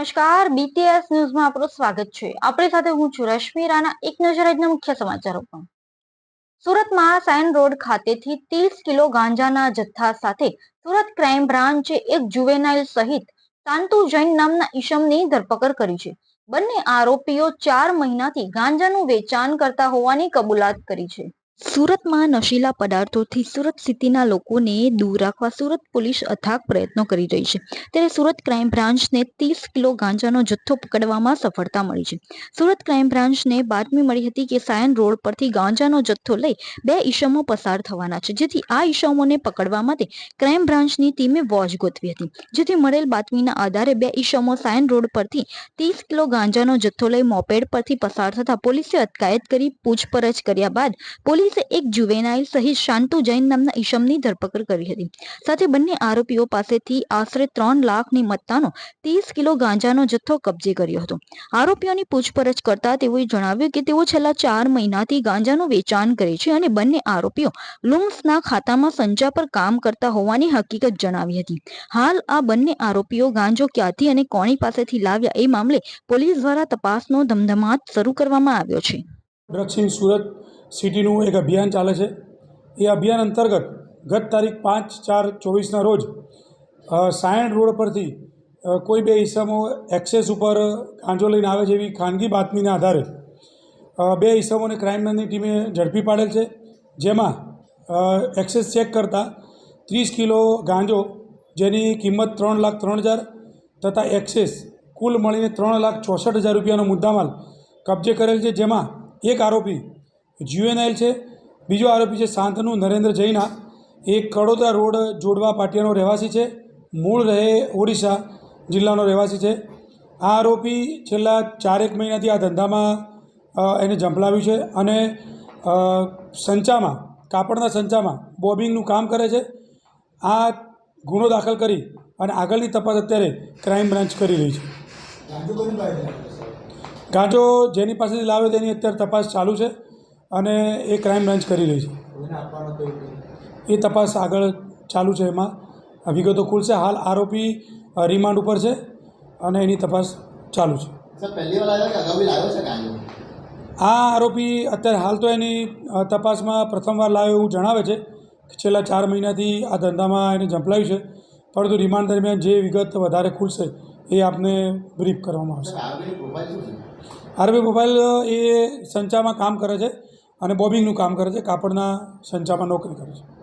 નમસ્કાર. બીટીએસ ન્યૂઝમાં આપનું સ્વાગત છે. આપણી સાથે હું છું રશ્મિ રાણા. એક નજર આજના મુખ્ય સમાચારો પણ સુરતમાં સાયન રોડ ખાતેથી ત્રીસ કિલો ગાંજાના જથ્થા સાથે સુરત ક્રાઇમ બ્રાન્ચે એક જુવેનાઇલ સહિત તાંતુ જૈન નામના ઈશમની ધરપકડ કરી છે. બંને આરોપીઓ ચાર મહિનાથી ગાંજાનું વેચાણ કરતા હોવાની કબૂલાત કરી છે. સુરતમાં નશીલા પદાર્થોથી સુરત સિટીના લોકોને દૂર રાખવા સુરત પોલીસ અથાગ પ્રયત્નો કરી રહી છે. ત્યારે સુરત ક્રાઇમ બ્રાન્ચને ત્રીસ કિલો ગાંજાનો જથ્થો પકડવામાં સફળતા મળી છે. સુરત ક્રાઇમ બ્રાન્ચને બાતમી મળી હતી કે સાયન રોડ પરથી ગાંજાનો જથ્થો લઈ બે ઈસમો પસાર થવાના છે. જેથી આ ઈસમોને પકડવા માટે ક્રાઇમ બ્રાન્ચની ટીમે વોચ ગોઠવી હતી. જેથી મળેલ બાતમીના આધારે બે ઈસમો સાયન રોડ પરથી ત્રીસ કિલો ગાંજાનો જથ્થો લઈ મોપેડ પરથી પસાર થતા પોલીસે અટકાયત કરી પૂછપરછ કર્યા બાદ પોલીસે એક જુવેનાઇલ સહિત શાંતુ જૈન નામના ઈશમની ધરપકડ કરી હતી. સાથે બંને આરોપીઓ પાસેથી આશરે ત્રણ લાખની મત્તાનો ત્રીસ કિલો ગાંજાનો જથ્થો કબજે કર્યો હતો. આરોપીઓની પૂછપરછ કરતા તેઓએ જણાવ્યું કે તેઓ છેલ્લા ચાર મહિનાથી ગાંજાનું વેચાણ કરે છે અને બંને આરોપીઓ લુમ્સના ખાતામાં સંચા પર કામ કરતા હોવાની હકીકત જણાવી હતી. હાલ આ બંને આરોપીઓ ગાંજો ક્યાંથી અને કોની પાસેથી લાવ્યા એ મામલે પોલીસ દ્વારા તપાસનો ધમધમાટ શરૂ કરવામાં આવ્યો છે. ડ્રગ્સની સુરત સિટીનું એક અભિયાન ચાલે છે. એ અભિયાન અંતર્ગત ગત તારીખ પાંચ ચાર ચોવીસના રોજ સાયણ રોડ પરથી કોઈ બે ઈસમો એક્સેસ ઉપર ગાંજો લઈને આવે છે એવી ખાનગી બાતમીના આધારે બે ઈસમોને ક્રાઇમ બ્રાન્ચની ટીમે ઝડપી પાડેલ છે. જેમાં એક્સેસ ચેક કરતાં ત્રીસ કિલો ગાંજો, જેની કિંમત ત્રણ લાખ ત્રણ હજાર તથા એક્સેસ કુલ મળીને ત્રણ લાખ ચોસઠ હજાર રૂપિયાનો મુદ્દામાલ કબજે કરેલ છે. જેમાં એક આરોપી જ્યુએનઆઈલ છે. બીજો આરોપી છે શાંતનુ નરેન્દ્ર જૈના. એ કડોદરા રોડ જોડવા પાટિયાનો રહેવાસી છે. મૂળ રહે ઓડિશા જિલ્લાનો રહેવાસી છે. આ આરોપી છેલ્લા ચારેક મહિનાથી આ ધંધામાં એને ઝંપલાવ્યું છે અને સંચામાં કાપડના સંચામાં બોબિંગનું કામ કરે છે. આ ગુનો દાખલ કરી અને આગળની તપાસ અત્યારે ક્રાઇમ બ્રાન્ચ કરી રહી છે. ગાંજો જેની પાસેથી લાવે તેની અત્યારે તપાસ ચાલુ છે. અને એ ક્રાઇમ બ્રાન્ચ કરી રહી છે. એ તપાસ આગળ ચાલુ છે એમાં. વિગતો ખુલશે હાલ આરોપી રિમાન્ડ ઉપર છે અને એની તપાસ ચાલુ છે. આ આરોપી અત્યારે હાલ તો એની તપાસમાં પ્રથમવાર લાવ્યો એવું જણાવે છે કે છેલ્લા ચાર મહિનાથી આ ધંધામાં એને ઝંપલાયું છે. પરંતુ રિમાન્ડ દરમિયાન જે વિગત વધારે ખુલશે એ આપને બ્રીફ કરવામાં આવશે. આરબી મોબાઈલ એ સંચામાં કામ કરે છે. અને બોબિંગનું કામ કરે છે કાપડના સંચામાં નોકરી કરે છે.